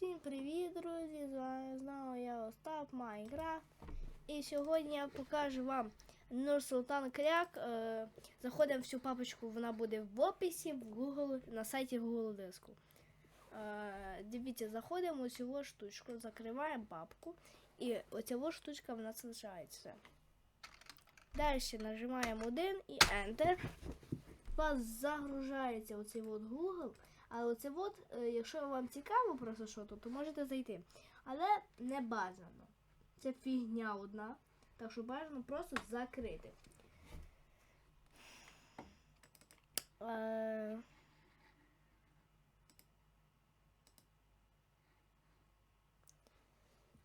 Всім привіт, друзі! З вами знову я Остап Майнкрафт. І сьогодні я покажу вам Нурсултан Кряк. Е, заходимо в цю папочку, вона буде в описі в Google, на сайті Google диску. Е, дивіться, заходимо у цю штучку, закриваємо папку, і оця штучка в нас залишається. Далі нажимаємо 1 і Enter. Вас загружається оцей от Google. Але оце от, е, якщо вам цікаво просто що то, то можете зайти. Але не бажано. Це фігня одна. Так що бажано просто закрити. Е...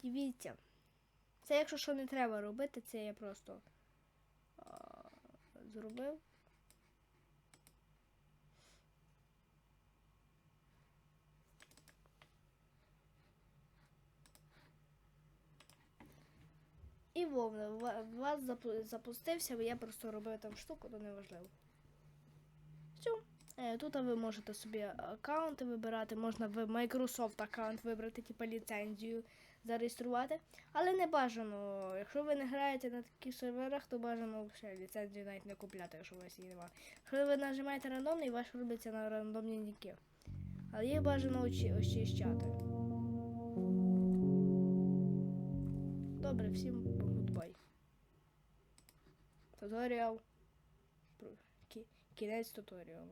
Дивіться. Це якщо що не треба робити, це я просто а, зробив. І вовна, ва- вас запустився, бо я просто робив там штуку, то неважливо. Все. Тут ви можете собі аккаунти вибирати, можна в Microsoft аккаунт вибрати, типу ліцензію зареєструвати. Але не бажано, якщо ви не граєте на таких серверах, то бажано ще ліцензію навіть не купляти, якщо у вас її немає. Якщо ви нажимаєте рандомний, ваш робиться на рандомні ніки. Але їх бажано очищати. Добре, всім. tutorial. Que, que nesse é tutorial.